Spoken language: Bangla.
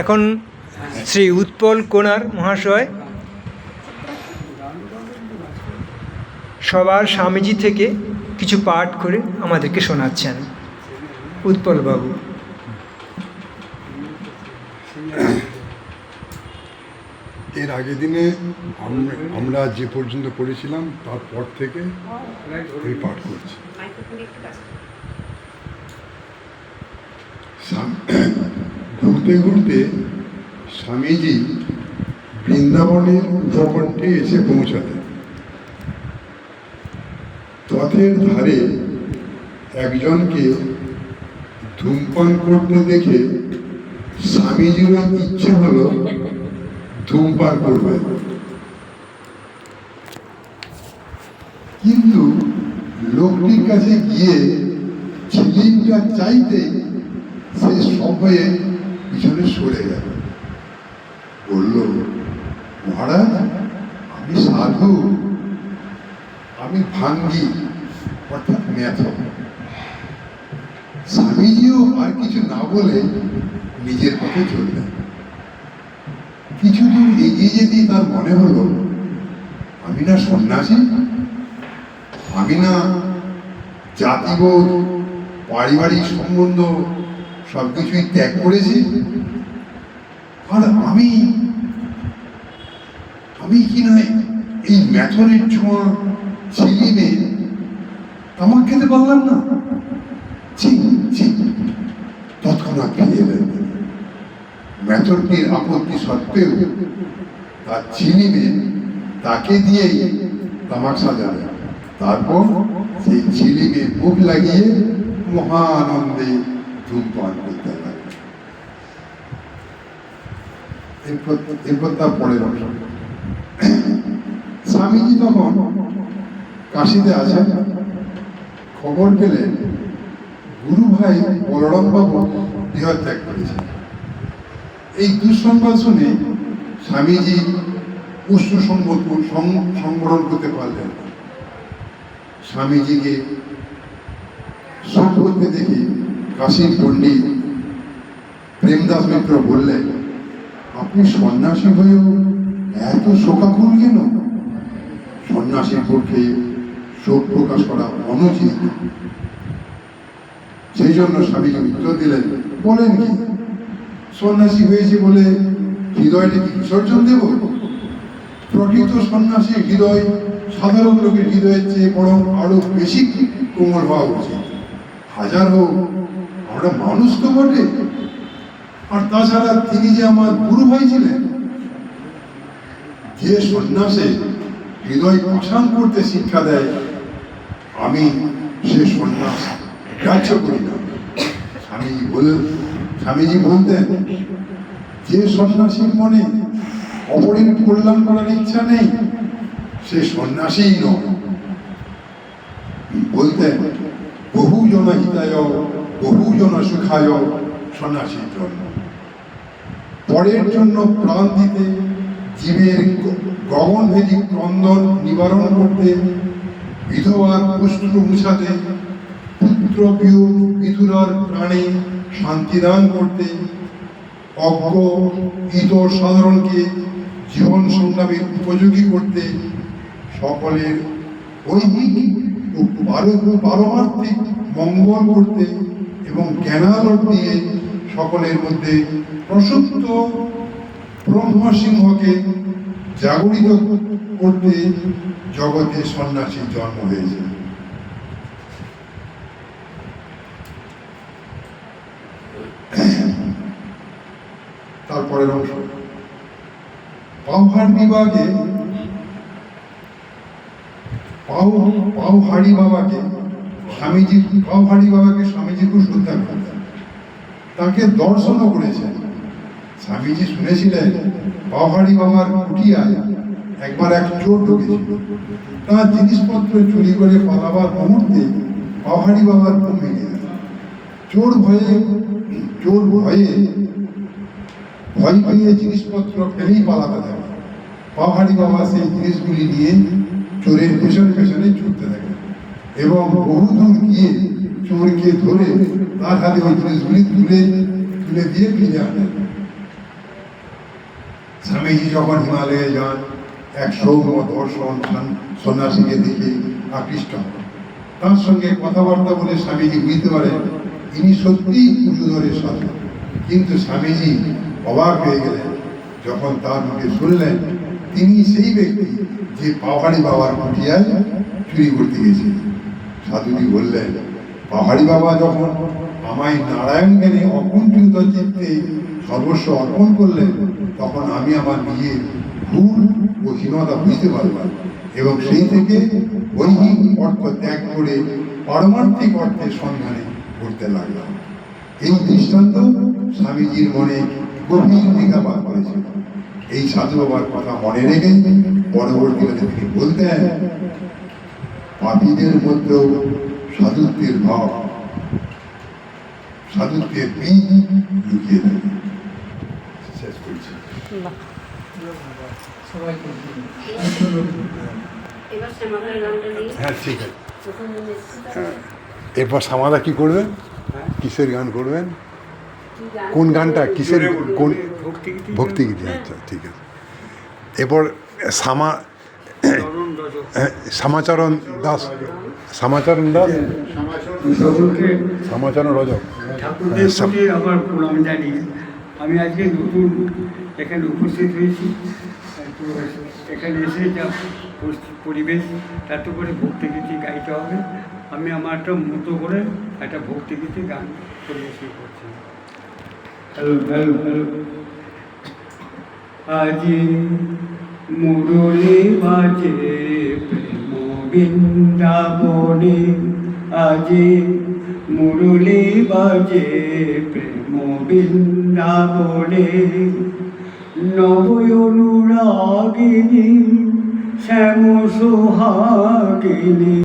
এখন শ্রী উৎপল কোনার মহাশয় সবার স্বামীজি থেকে কিছু পাঠ করে আমাদেরকে শোনাচ্ছেন। উৎপল বাবু। এর আগের দিনে আমরা যে পর্যন্ত পড়েছিলাম তারপর থেকে আমি পাঠ করছি। ঘুরতে ঘুরতে স্বামীজি বৃন্দাবনের উপকণ্ঠে এসে পৌঁছালেন। পথের ধারে একজনকে ধূমপান করতে দেখে স্বামীজিরও ইচ্ছে হলো ধূমপান করবে। কিন্তু লোকটির কাছে গিয়ে ছিলিমটা চাইতে সে সময়ে পিছনে সরে গেল। বলল, মহারাজ, আমি সাধু। আমি ভাঙ্গি, অর্থাৎ মেথক। স্বামীজিও আর কিছু না বলে নিজের পথে চললেন। কিছু দূর এগিয়ে যেতেই তার মনে হলো, আমি না সন্ন্যাসী, আমি না জাতিবোধ, পারিবারিক সম্বন্ধ সব কিছুই ত্যাগ করেছি। আর আমি আমি কি নয়, এই ম্যাথনের ছোঁয়া ছিলিমে তামাক খেতে পারলাম না। তৎক্ষণাৎ ফিরে এলেন। মেথরটির আপত্তি সত্ত্বেও তার চিনিবে তাকে দিয়েই তামাক সাজাবে তারপর সেই ঝিলিমে মুখ লাগিয়ে মহানন্দে ধূমপান করতে লাগে এরপর তার পরের স্বামীজি তখন কাশিতে আছেন খবর পেলেন, গুরু ভাই বলরাম বাবু দেহত্যাগ করেছেন। এই দুঃসংবাদ শুনে স্বামীজি সম্বরপুর সংবরণ করতে পারলেন স্বামীজিকে করতে দেখে কাশীর পণ্ডিত প্রেমদাস মিত্র বললেন, আপনি সন্ন্যাসী হয়েও এত শোকাকুল কেন? সন্ন্যাসীর পক্ষে শোক প্রকাশ করা অনুচিত। সেই জন্য স্বামীকে উত্তর দিলেন, বলেন কি? সন্ন্যাসী হয়েছে বলে হৃদয়টাকে বিসর্জন দেব? প্রকৃত সন্ন্যাসী হৃদয় সাধারণ লোকের হৃদয়ের চেয়ে বরং আরও বেশি কোমল হওয়া উচিত। হাজার হোক আমরা মানুষ তো বটে। আর তাছাড়া তিনি যে আমার গুরু ভাই ছিলেন যে সন্ন্যাসে হৃদয় পাষাণ করতে শিক্ষা দেয়, আমি সে সন্ন্যাস গ্রাহ্য করি না। স্বামীজি বলে, স্বামীজি বলতেন, যে সন্ন্যাসীর মনে অপরের কল্যাণ করার ইচ্ছা নেই, সে সন্ন্যাসীই নয়। বলতেন, বহু জন হিতায় বহু জন সুখায় সন্ন্যাসীর জন্য পরের জন্য প্রাণ দিতে জীবের গগনভেদী ক্রন্দন নিবারণ করতে বিধবার পুষ্ট্র মুছাতে পুত্র প্রিয় বিধুরার প্রাণে শান্তিদান করতে অজ্ঞ ইতর সাধারণকে জীবন সংগ্রামের উপযোগী করতে সকলের ঐহিক ও পারমার্থিক মঙ্গল করতে এবং জ্ঞানালোক দিয়ে সকলের মধ্যে প্রসুপ্ত ব্রহ্মসিংহকে জাগরিত করতে জগতে সন্ন্যাসীর জন্ম হয়েছে। তারপরের অংশ। পাউহাড় বিভাগে পাউ পাউহাড়ি বাবাকে স্বামীজি পাউহাড়ি বাবাকে স্বামীজি খুব তাকে দর্শনও করেছেন। স্বামীজি শুনেছিলেন, পাহাড়ি বাবার কুটিয়ায় একবার এক চোর ঢুকেছিল। তার জিনিসপত্র চুরি করে পালাবার মুহূর্তে পাহাড়ি বাবার ঘুম ভেঙে গেল। চোর ভয়ে চোর ভয়ে, ভয় পেয়ে জিনিসপত্র ফেলেই পালাতে থাকে। পাহাড়ি বাবা সেই জিনিসগুলি নিয়ে চোরের পেছনে পেছনে ছুটতে থাকে এবং বহুদূর গিয়ে চোরকে ধরে তার হাতে ওই জিনিসগুলি তুলে তুলে দিয়ে ফিরে আনেন। স্বামীজি যখন হিমালয়ে যান, এক সৌম্য দর্শন সন- সন্ন্যাসীকে দেখে আকৃষ্ট হন। তার সঙ্গে কথাবার্তা বলে স্বামীজি বুঝতে পারেন, ইনি সত্যিই উঁচুদরের সাধু কিন্তু স্বামীজি অবাক হয়ে গেলেন। যখন তার মুখে শুনলেন, তিনি সেই ব্যক্তি যে পাহাড়ি বাবার কুটিয়ায় চুরি করতে গেছিলেন। সাধুজি বললেন পাহাড়ি বাবা যখন আমায় নারায়ণ জ্ঞানে অকুণ্ঠিত চিত্তে সর্বস্ব অর্পণ করলেন, তখন আমি আমার নিজের ভুল ও হীনতা বুঝতে পারলাম এবং সেই থেকে বৈহিক অর্থ ত্যাগ করে পারমার্থিক অর্থের সন্ধানে করতে লাগলাম। এই দৃষ্টান্ত স্বামীজির মনে গভীর ভূমিকাপাত করেছিল। এই সাধু বাবার কথা মনে রেখে পরবর্তীকালে তিনি বলতেন, পাপীদের মধ্যেও সাধুত্বের ভাব সাধুত্বের বীজ লুকিয়ে থাকে। শেষ করছি। এবার শ্যামাকার হ্যাঁ ঠিক আছে। হ্যাঁ। এরপর সামাদা কি করবেন? কিসের গান করবেন? কোন গানটা? কিসের কোন ভক্তিগীতি আচ্ছা ঠিক আছে। এরপর সামা হ্যাঁ, শ্যামাচরণ দাস শ্যামাচরণ দাস সকলকে শ্যামাচরণ রজক ঠাকুরদের সব- আমার প্রণাম জানিয়ে আমি আজকে নতুন এখানে উপস্থিত হয়েছি। এখানে এসে যা পরিবেশ তাতে করে ভক্তিগীতি গাইতে হবে। আমি আমার একটা মতো করে একটা ভক্তিগীতি গান পরিবেশন করছি। Hello hello hello. আজি মুরলি বাজে বৃন্দাবনে আজি মুরলি বাজে প্রেম বৃন্দাবনে। নবয়নুরাগিনী শ্যাম সোহাগিনী।